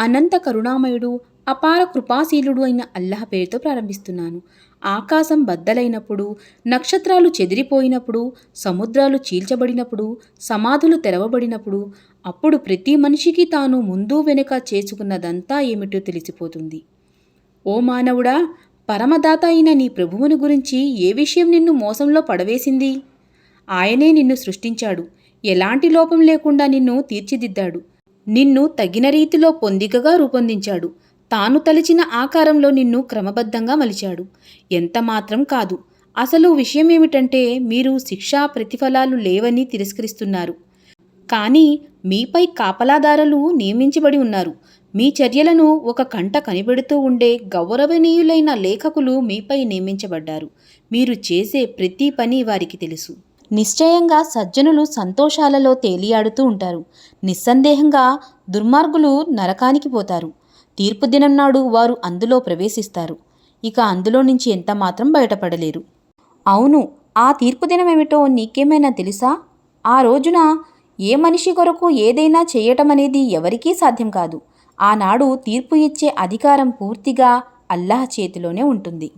అనంత కరుణామయుడు అపార కృపాశీలుడు అయిన అల్లాహ్ పేరుతో ప్రారంభిస్తున్నాను. ఆకాశం బద్దలైనప్పుడు నక్షత్రాలు చెదిరిపోయినప్పుడు సముద్రాలు చీల్చబడినప్పుడు సమాధులు తెరవబడినప్పుడు అప్పుడు ప్రతి మనిషికి తాను ముందు వెనుక చేసుకున్నదంతా ఏమిటో తెలిసిపోతుంది. ఓ మానవుడా పరమదాత అయిన నీ ప్రభువుని గురించి ఏ విషయం నిన్ను మోసంలో పడవేసింది? ఆయనే నిన్ను సృష్టించాడు. ఎలాంటి లోపం లేకుండా నిన్ను తీర్చిదిద్దాడు. నిన్ను తగిన రీతిలో పొందికగా రూపొందించాడు. తాను తలిచిన ఆకారంలో నిన్ను క్రమబద్ధంగా మలిచాడు. ఎంత మాత్రం కాదు. అసలు విషయం ఏమిటంటే మీరు శిక్షా ప్రతిఫలాలు లేవని తిరస్కరిస్తున్నారు. కానీ మీపై కాపలాదారులు నియమించబడి ఉన్నారు. మీ చర్యలను ఒక కంట కనిపెడుతూ ఉండే గౌరవనీయులైన లేఖకులు మీపై నియమించబడ్డారు. మీరు చేసే ప్రతి పని వారికి తెలుసు. నిశ్చయంగా సజ్జనులు సంతోషాలలో తేలియాడుతూ ఉంటారు. నిస్సందేహంగా దుర్మార్గులు నరకానికి పోతారు. తీర్పు దినం నాడు వారు అందులో ప్రవేశిస్తారు. ఇక అందులో నుంచి ఎంత మాత్రం బయటపడలేరు. అవును ఆ తీర్పు దినం ఏమిటో నీకేమైనా తెలుసా? ఆ రోజున ఏ మనిషి కొరకు ఏదైనా చేయటం అనేది ఎవరికీ సాధ్యం కాదు. ఆనాడు తీర్పు ఇచ్చే అధికారం పూర్తిగా అల్లాహ్ చేతిలోనే ఉంటుంది.